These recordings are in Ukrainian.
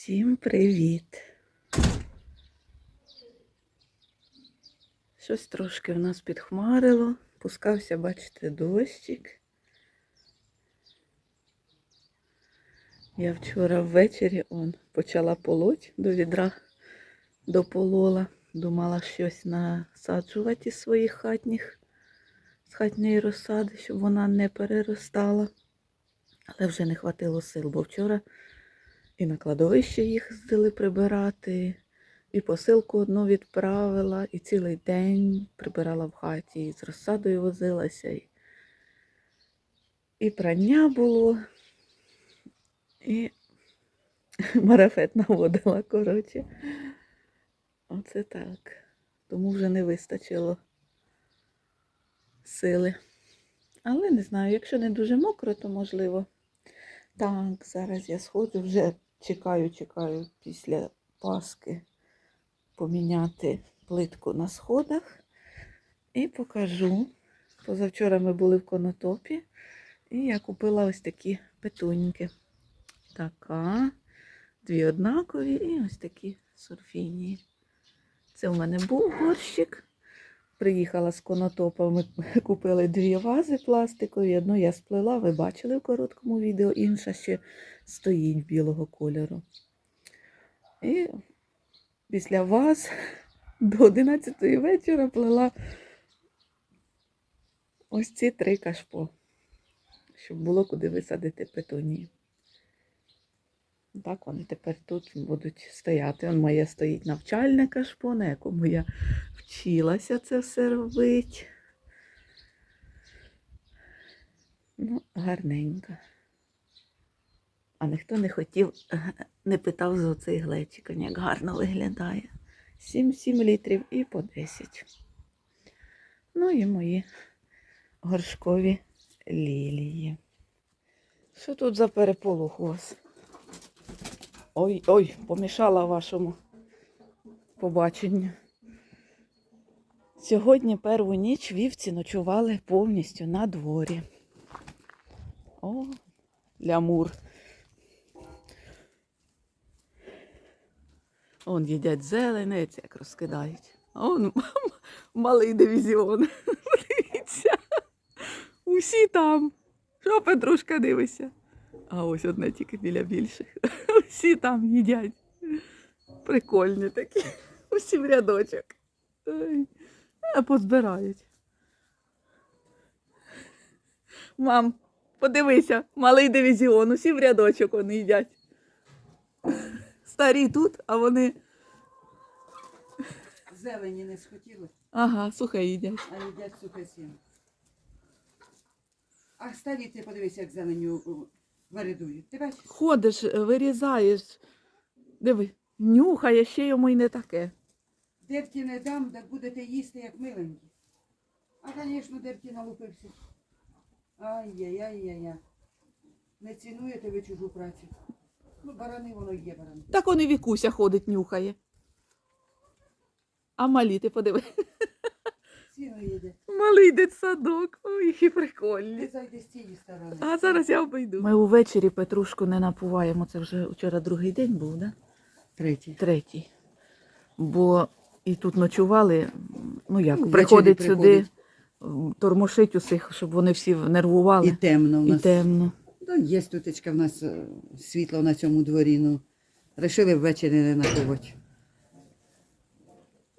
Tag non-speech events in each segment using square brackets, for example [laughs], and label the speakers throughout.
Speaker 1: Всім привіт! Щось трошки в нас підхмарило, пускався, бачите, дощик. Я вчора ввечері он, почала полоть до відра, дополола. Думала щось насаджувати із своїх хатніх, з хатньої розсади, щоб вона не переростала. Але вже не хватило сил, бо вчора і на кладовище їх здали прибирати, і посилку одну відправила, і цілий день прибирала в хаті, і з розсадою возилася, і, прання було, і [laughs] марафет наводила, коротше. Оце так. Тому вже не вистачило сили. Але не знаю, якщо не дуже мокро, то можливо. Так, зараз я сходжу, вже чекаю, чекаю після Паски поміняти плитку на сходах і покажу. Позавчора ми були в конотопі, і я купила ось такі петуньки. Така, дві однакові і ось такі сурфінії. Це в мене був горщик. Приїхала з конотопа, ми [laughs] купили дві вази пластикові. Одну я сплела, ви бачили в короткому відео, інша ще стоїть білого кольору. І після ваз [laughs] до 11 вечора плела ось ці три кашпо, щоб було куди висадити петунії. Так вони тепер тут будуть стояти. Он моє стоїть навчальне кашпо, на якому я вчилася це все робити. Ну, гарненько. А ніхто не хотів, не питав за цей глечик, як гарно виглядає. 7-7 літрів і по 10. Ну і мої горшкові лілії. Що тут за переполох у вас? Ой, ой, помішала вашому побаченню. Сьогодні перву ніч вівці ночували повністю на дворі. О, лямур. Он їдять зеленець, як розкидають. А он малий дивізіон. [laughs] Подивіться. Усі там. Що, Петрушка, дивися? А ось одне тільки біля більших. [laughs] Усі там їдять. Прикольні такі. Усі в рядочок. Ой. А позбирають. Мам, подивися, малий дивізіон, усі в рядочок вони їдять. Старі тут, а вони.
Speaker 2: Зелені не схотіли,
Speaker 1: Ага, сухе їдять.
Speaker 2: а їдять сухе сіно. А старі ти подивися, як зеленю о. Ти бачиш?
Speaker 1: Ходиш, вирізаєш. Диви, нюхає, ще йому й не таке.
Speaker 2: Дерті не дам, так будете їсти, як миленькі. А, звісно, дерті налупився. Ай-яй-яй-яй-яй. Не цінуєте ви чужу працю. Ну, барани воно є барани.
Speaker 1: Так он і вікуся ходить, нюхає. А малі, ти подиви.
Speaker 2: Їде.
Speaker 1: Малий дитсадок. Ой, які
Speaker 2: Ти
Speaker 1: прикольні.
Speaker 2: зайди з цієї сторони.
Speaker 1: А зараз я обійду. Ми увечері Петрушку не напуваємо. Це вже вчора другий день був, да?
Speaker 2: Третій.
Speaker 1: Третій. Бо і тут ночували, ну як,
Speaker 2: Ну, ввечері
Speaker 1: приходить сюди,
Speaker 2: приходить.
Speaker 1: тормошить усіх, щоб вони всі нервували.
Speaker 2: І темно в
Speaker 1: І
Speaker 2: нас.
Speaker 1: темно.
Speaker 2: Ну, є тутечка в нас е, світло на цьому дворі. Ну. Рішили ввечері не накувати.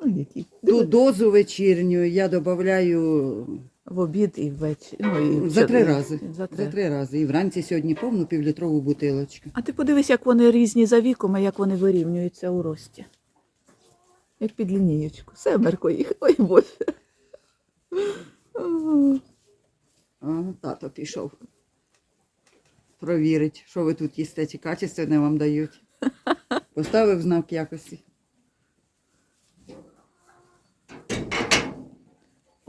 Speaker 1: Ну, які.
Speaker 2: Ту дозу вечірню я додаю
Speaker 1: В обід і ввечері. Ну, і
Speaker 2: за три рази.
Speaker 1: За три.
Speaker 2: За три рази. І вранці сьогодні повну півлітрову бутилочку.
Speaker 1: А ти подивись, як вони різні за віком, а як вони вирівнюються у рості. Як під лінієчку. Семерко їх. Ой боже.
Speaker 2: А тато пішов. Провірить, що ви тут їсте, чи качественне вам дають. Поставив знак якості.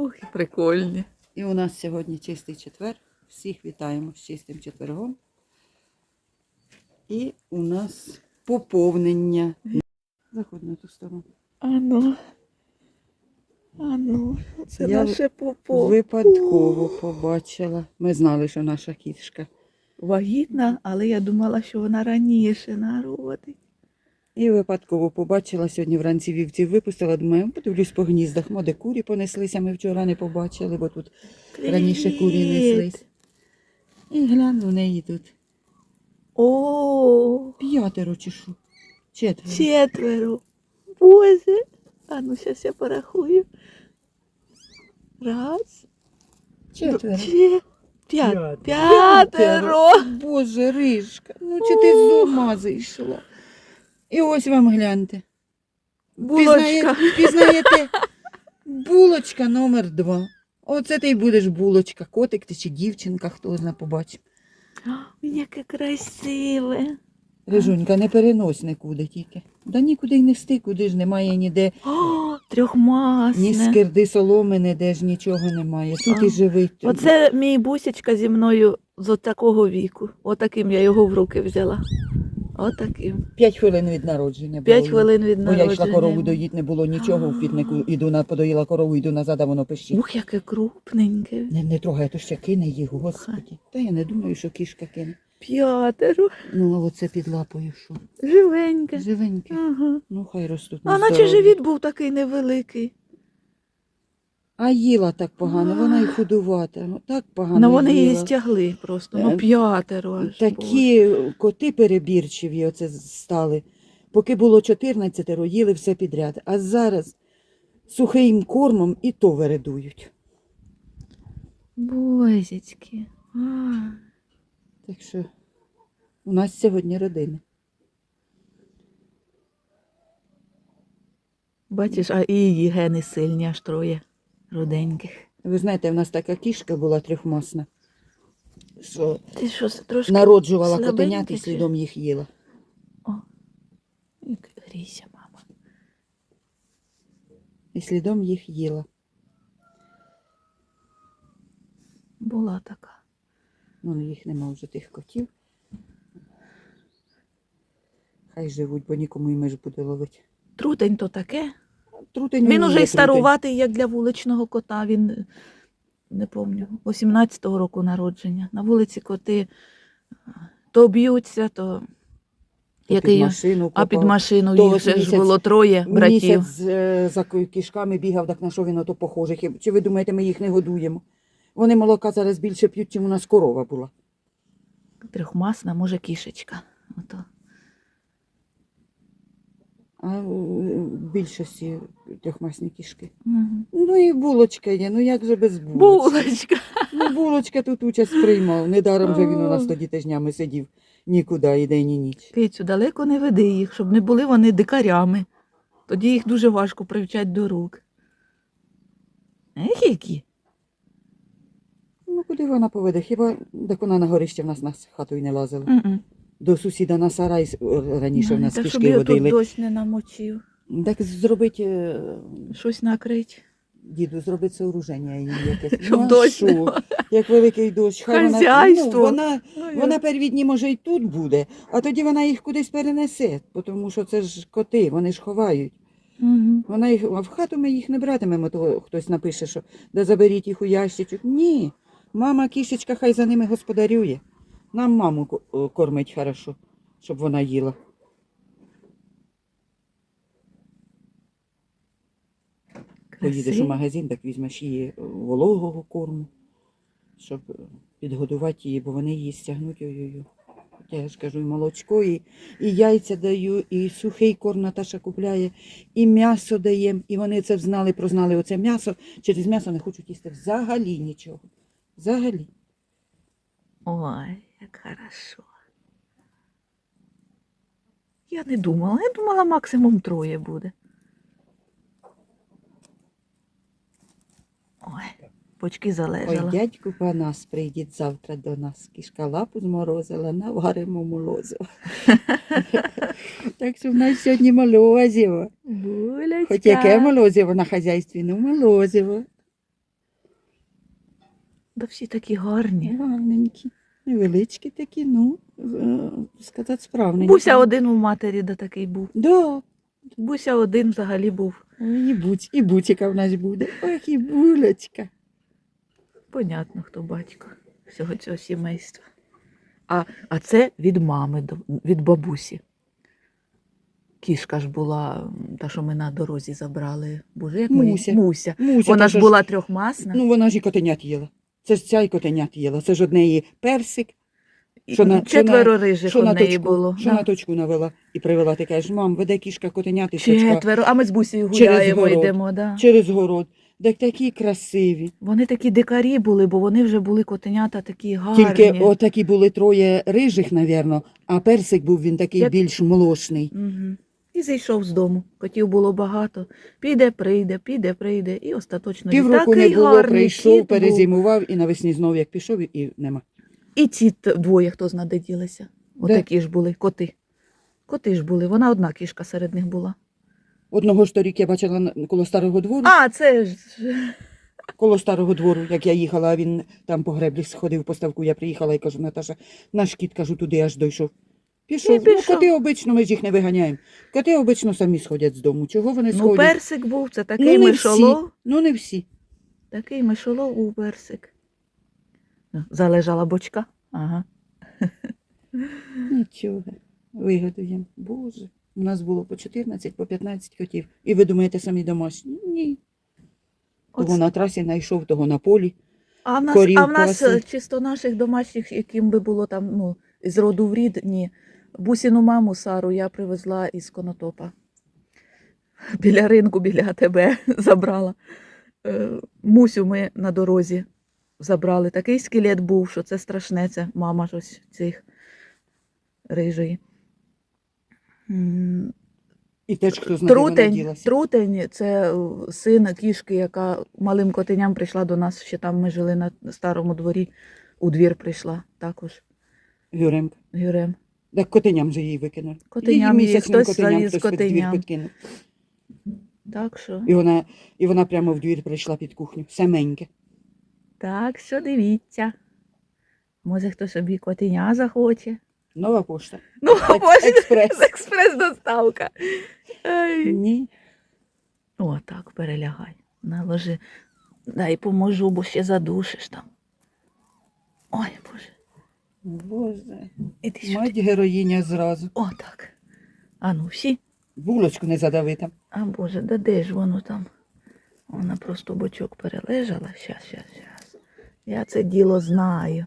Speaker 1: Ох, прикольні.
Speaker 2: І у нас сьогодні чистий четвер. Всіх вітаємо з чистим четвергом. І у нас поповнення. Заходь на ту сторону.
Speaker 1: Ану. Ану. Це
Speaker 2: Я
Speaker 1: наше попо.
Speaker 2: Випадково побачила. Ми знали, що наша кішка.
Speaker 1: Вагітна, але я думала, що вона раніше народить.
Speaker 2: І випадково побачила сьогодні вранці вівців випустила, думаю, подивлюсь по гніздах. Моде курі понеслися, ми вчора не побачили, бо тут раніше курі неслись. І гляну в неї тут.
Speaker 1: О,
Speaker 2: П'ятеро чи що? Четверо.
Speaker 1: четверо. Боже. А ну зараз я порахую. Раз,
Speaker 2: Четверо.
Speaker 1: Че... П'ят...
Speaker 2: П'ятеро.
Speaker 1: П'ятеро.
Speaker 2: Боже, Ришка, ну чи ти з ума зійшла? І ось вам гляньте.
Speaker 1: Булочка.
Speaker 2: Пізнає- Пізнаєте? Булочка номер два. Оце ти й будеш булочка. Котик ти чи дівчинка, хто зна побачив.
Speaker 1: Яке красиве.
Speaker 2: Рижунька, не перенось нікуди тільки. Да нікуди й нести, куди ж немає ніде,
Speaker 1: О, трьохмасне.
Speaker 2: ні скирди соломи, ніде ж нічого немає. Тут
Speaker 1: А,
Speaker 2: і живий.
Speaker 1: Оце мій бусечка зі мною з такого віку. Отаким я його в руки взяла. Отаким.
Speaker 2: П'ять хвилин від народження.
Speaker 1: П'ять хвилин від народження.
Speaker 2: Бо я йшла корову доїть, не було нічого в пітнику. Іду на подоїла корову, йду назад, а воно пищить.
Speaker 1: Ух, яке крупненьке.
Speaker 2: Не, не трогай, а то ще кине їх, господі. Та я не думаю, що кішка кине.
Speaker 1: П'ятеро.
Speaker 2: Ну, а оце під лапою що?
Speaker 1: Живеньке.
Speaker 2: Живеньке.
Speaker 1: Ага.
Speaker 2: Ну, хай ростуть.
Speaker 1: А наче живіт був такий невеликий.
Speaker 2: А їла так погано, вона і худувата. ну, Так погано
Speaker 1: Ну вони її
Speaker 2: їла.
Speaker 1: стягли просто.
Speaker 2: Е,
Speaker 1: Ну п'ятеро аж.
Speaker 2: Такі коти перебірчиві оце стали. Поки було 14, їли все підряд. А зараз сухим кормом і то вередують.
Speaker 1: Бозічки.
Speaker 2: Так що у нас сьогодні родина.
Speaker 1: Бачиш, а і її гени сильні, аж троє руденьких.
Speaker 2: Ви знаєте, в нас така кішка була трьохмасна, що
Speaker 1: Ти що, трошки
Speaker 2: народжувала
Speaker 1: слабенька
Speaker 2: котенят і
Speaker 1: чи?
Speaker 2: слідом їх їла.
Speaker 1: О, Як Грійся, мама.
Speaker 2: І слідом їх їла.
Speaker 1: Була така.
Speaker 2: Ну, їх нема вже тих котів. Хай живуть, бо нікому і меж буде ловити.
Speaker 1: Трутень то таке.
Speaker 2: Трутень
Speaker 1: Він уже й старуватий, як для вуличного кота. Він е, не пам'ятаю, 18-го року народження. На вулиці коти то б'ються, то який,
Speaker 2: під машину
Speaker 1: а під машину їх
Speaker 2: ось
Speaker 1: же ж було троє братів.
Speaker 2: Місяць е, за кішками бігав, так на що він ото похоже. Чи ви думаєте, ми їх не годуємо? Вони молока зараз більше п'ють, чим у нас корова була.
Speaker 1: Трьохмасна, може, кішечка. Ото.
Speaker 2: А в більшості трьохмасні кішки.
Speaker 1: Мгм.
Speaker 2: Ну і булочка є, ну як же без булочки?
Speaker 1: Булочка.
Speaker 2: Ну, булочка тут участь приймав. Недаром же він у нас тоді тижнями сидів нікуди, і день, і ніч.
Speaker 1: Кицю, далеко не веди їх, щоб не були вони дикарями. Тоді їх дуже важко привчати до рук. Ех, які?
Speaker 2: Ну, куди вона поведе? Хіба так вона на горище в нас на хату й не лазила.
Speaker 1: М-м.
Speaker 2: До сусіда на сарай е, раніше в нас
Speaker 1: Так, щоб
Speaker 2: кішки
Speaker 1: його тут
Speaker 2: водили.
Speaker 1: дощ не намочив.
Speaker 2: Так зробить е,
Speaker 1: Щось накрить.
Speaker 2: діду, зробить сооруження їй якесь.
Speaker 1: Щоб
Speaker 2: ну, а
Speaker 1: дощ
Speaker 2: що? Як великий дощ, хай вона,
Speaker 1: Хазяйство.
Speaker 2: ну, вона,
Speaker 1: Ой,
Speaker 2: вона первідні, може, і тут буде, а тоді вона їх кудись перенесе, тому що це ж коти, вони ж ховають.
Speaker 1: Мгм.
Speaker 2: Вона їх, а в хату ми їх не братимемо, то хтось напише, що да заберіть їх у ящичок. Ні. Мама кішечка хай за ними господарює. Нам маму о, кормить хорошо, щоб вона їла. Поїдеш у магазин, так візьмеш її е, вологого корму, щоб е, підгодувати її, бо вони її стягнуть. Ой-ой-ой. Я ж кажу, і молочко, і, і яйця даю, і сухий корм Наташа купляє, і м'ясо даємо. І вони це знали, прознали оце м'ясо. Через м'ясо не хочуть їсти взагалі нічого. Взагалі.
Speaker 1: Ой, як хорошо. Я не думала, я думала, максимум троє буде. Ой, почки
Speaker 2: Ой,
Speaker 1: залежала.
Speaker 2: дядьку Панас прийдіть завтра до нас. Кішка лапу зморозила, наваримо молозиво. [laughs] так що в нас сьогодні молозиво.
Speaker 1: Булечка.
Speaker 2: Хоч яке молозиво на хазяйстві, ну молозиво.
Speaker 1: Да всі такі гарні.
Speaker 2: Гарненькі. Невеличкі такі, ну, е, сказати, справненькі.
Speaker 1: Буся один у матері да такий був.
Speaker 2: Да.
Speaker 1: Буся один взагалі був.
Speaker 2: І, буць, і буціка в нас буде. Ох, і булочка.
Speaker 1: Понятно, хто батько всього цього сімейства. А, а це від мами, від бабусі. кішка ж була, та, що ми на дорозі забрали. Боже, як
Speaker 2: Муся.
Speaker 1: Муся.
Speaker 2: Муся,
Speaker 1: Вона ж була трьохмасна.
Speaker 2: Ну, вона ж і котенят їла. Це ж ця і котенят їла. Це ж одне персик, що на-
Speaker 1: Четверо рижих
Speaker 2: що
Speaker 1: у
Speaker 2: на
Speaker 1: неї
Speaker 2: точку,
Speaker 1: було.
Speaker 2: що
Speaker 1: Да.
Speaker 2: на точку навела і привела. Ти кажеш, мам, веде кішка котенят і
Speaker 1: Четверо, а ми з бусею
Speaker 2: Через
Speaker 1: гуляємо,
Speaker 2: город.
Speaker 1: йдемо. Да.
Speaker 2: через город. Так такі красиві.
Speaker 1: Вони такі дикарі були, бо вони вже були котенята такі гарні.
Speaker 2: Тільки отакі були троє рижих, навірно, а персик був він такий
Speaker 1: Як-
Speaker 2: більш молочний.
Speaker 1: Угу. І зійшов з дому. Котів було багато. Піде, прийде, піде, прийде. І остаточно
Speaker 2: Півроку не було,
Speaker 1: гарний
Speaker 2: прийшов,
Speaker 1: кіт
Speaker 2: перезимував і навесні знов як пішов, і- нема.
Speaker 1: І ці двоє, хто зна, де ділися. Отакі ж були, коти. Коти ж були, вона одна кішка серед них була.
Speaker 2: Одного ж торік я бачила коло старого двору,
Speaker 1: А, це ж.
Speaker 2: коло старого двору, як я їхала, а він там по греблі сходив по ставку, я приїхала і кажу, Наташа, наш кіт, кажу, туди аж дійшов. Пішов.
Speaker 1: І пішов.
Speaker 2: Ну, коти обично, ми ж їх не виганяємо. Коти обично самі сходять з дому. Чого вони
Speaker 1: Ну,
Speaker 2: сходять?
Speaker 1: персик був, це такий
Speaker 2: ну, не
Speaker 1: мишолов.
Speaker 2: всі. Ну, не всі.
Speaker 1: Такий мишолов був персик. Ну, Залежала бочка. Ага.
Speaker 2: Нічого. Вигадуємо. Боже. У нас було по 14, по 15 котів. І ви думаєте самі домашні? Ні. Того
Speaker 1: Оце.
Speaker 2: на трасі знайшов, того на полі.
Speaker 1: А в нас,
Speaker 2: корів
Speaker 1: а в нас е, чисто наших домашніх, яким би було там, ну, з роду в рід, ні. Бусіну маму Сару я привезла із Конотопа. Біля ринку, біля тебе [laughs] забрала. Е, Мусю ми на дорозі забрали. Такий скелет був, що це страшне, це мама ж ось цих рижої.
Speaker 2: І теж хто знає,
Speaker 1: Трутень, трутень це син кішки, яка малим котеням прийшла до нас. Ще там ми жили на старому дворі. У двір прийшла також
Speaker 2: Гюремка.
Speaker 1: Гюрем.
Speaker 2: Так котеням же її викинули.
Speaker 1: Котеням її
Speaker 2: місяцним
Speaker 1: хтось завіз
Speaker 2: хтось під двір
Speaker 1: котеням.
Speaker 2: підкинув.
Speaker 1: Так що,
Speaker 2: І вона, і вона прямо в двір прийшла під кухню. Саменьке.
Speaker 1: так що дивіться. Може, хто собі котеня захоче.
Speaker 2: Нова пошта.
Speaker 1: Ну, боже,
Speaker 2: експрес. [laughs]
Speaker 1: експрес-доставка. Ай.
Speaker 2: Ні.
Speaker 1: О, так, перелягай. Наложи. Дай поможу, бо ще задушиш там. Ой, Боже.
Speaker 2: Боже.
Speaker 1: Іди сюди.
Speaker 2: Мать героїня зразу.
Speaker 1: О, так. А ну, всі.
Speaker 2: Булочку не задави там.
Speaker 1: А Боже, да де ж воно там? Вона просто бочок перележала. Щас, щас, щас. Я це діло знаю.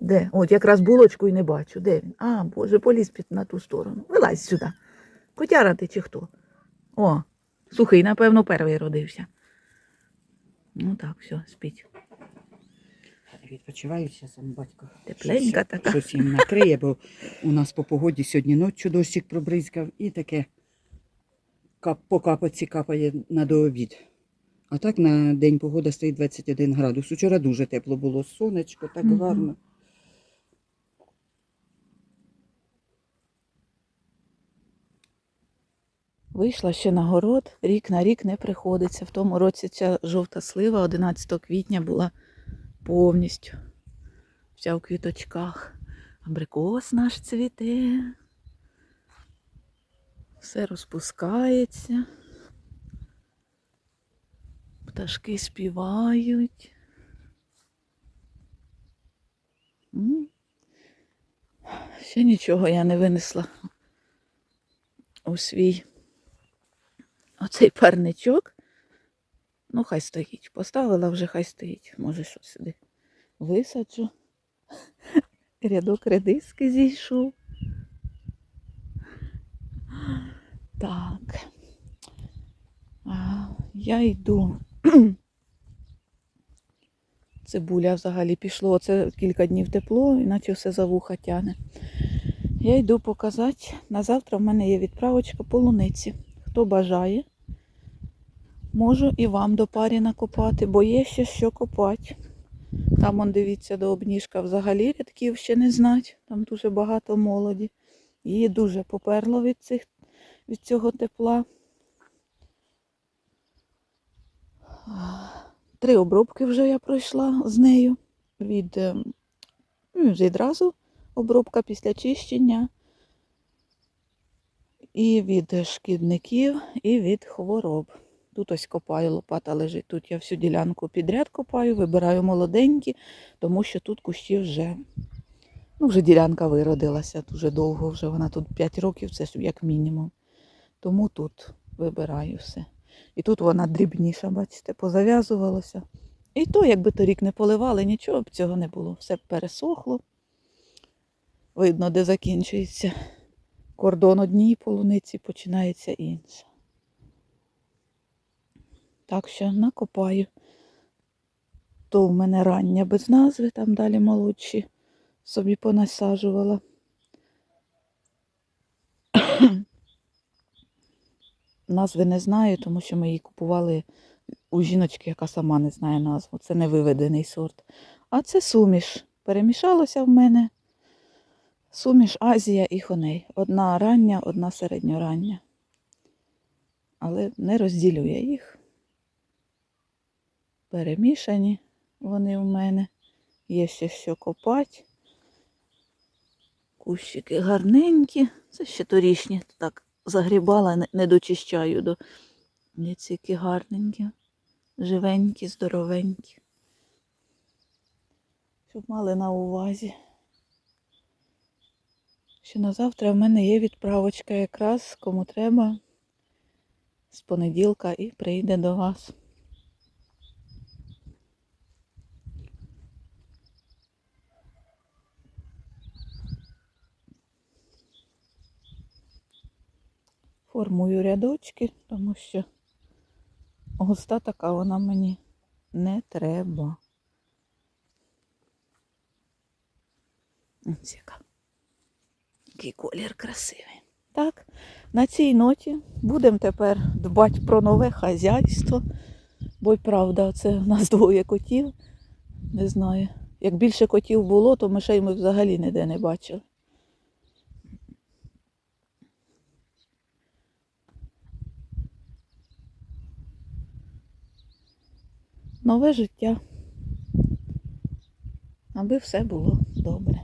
Speaker 1: Де? От якраз булочку і не бачу. Де він? А, Боже, поліз під на ту сторону. Вилазь сюди. Котяра ти чи хто? О, сухий, напевно, перший родився. Ну так, все, спіть.
Speaker 2: Відпочиваю сам батько.
Speaker 1: Тепленька
Speaker 2: Щось-
Speaker 1: така.
Speaker 2: Щось їм накриє, бо у нас по погоді сьогодні ночі дощик пробризкав і таке кап, по капоці капає на дообід. А так на день погода стоїть 21 градус. Учора дуже тепло було, сонечко, так
Speaker 1: Мгм.
Speaker 2: гарно.
Speaker 1: Вийшла ще на город, рік на рік не приходиться. В тому році ця жовта слива 11 квітня була повністю вся в квіточках. Абрикос наш цвіте. Все розпускається. Пташки співають. Ще нічого я не винесла у свій оцей парничок. Ну, хай стоїть. Поставила вже, хай стоїть. Може, що сюди висаджу. [laughs] Рядок редиски зійшов. Так. А, я йду. [clears throat] Цибуля взагалі пішло. Оце кілька днів тепло, іначе все за вуха тяне. Я йду показати. На завтра в мене є відправочка полуниці. Хто бажає, можу і вам до парі накопати, бо є ще що копати. Там, он, дивіться, до обніжка взагалі рядків ще не знать. Там дуже багато молоді. Її дуже поперло від, цих, від цього тепла. Три обробки вже я пройшла з нею. Від, ем, ну, відразу обробка після чищення. І від шкідників, і від хвороб. Тут ось копаю, лопата лежить. Тут я всю ділянку підряд копаю, вибираю молоденькі, тому що тут кущі вже, ну, вже ділянка виродилася дуже довго, вже вона тут 5 років, це як мінімум. Тому тут вибираю все. І тут вона дрібніша, бачите, позав'язувалося. І то, якби торік не поливали, нічого б цього не було. Все пересохло. Видно, де закінчується кордон одній полуниці, починається інша. Так що накопаю. То в мене рання без назви, там далі молодші собі понасаджувала. [coughs] Назви не знаю, тому що ми її купували у жіночки, яка сама не знає назву. Це не виведений сорт. А це суміш. Перемішалося в мене. Суміш Азія і хоней. Одна рання, одна середньорання. Але не розділю я їх. Перемішані вони в мене. Є ще що копати. Кущики гарненькі. Це ще торішні. Так загрібала, не, дочищаю до які гарненькі, живенькі, здоровенькі. Щоб мали на увазі. Що на завтра в мене є відправочка якраз, кому треба, з понеділка і прийде до вас. Формую рядочки, тому що густа така вона мені не треба. Ось яка. Який колір красивий. Так, на цій ноті будемо тепер дбати про нове хазяйство. Бо й правда, це в нас двоє котів. Не знаю. Як більше котів було, то мишей ми взагалі ніде не бачили. Нове життя. Аби все було добре.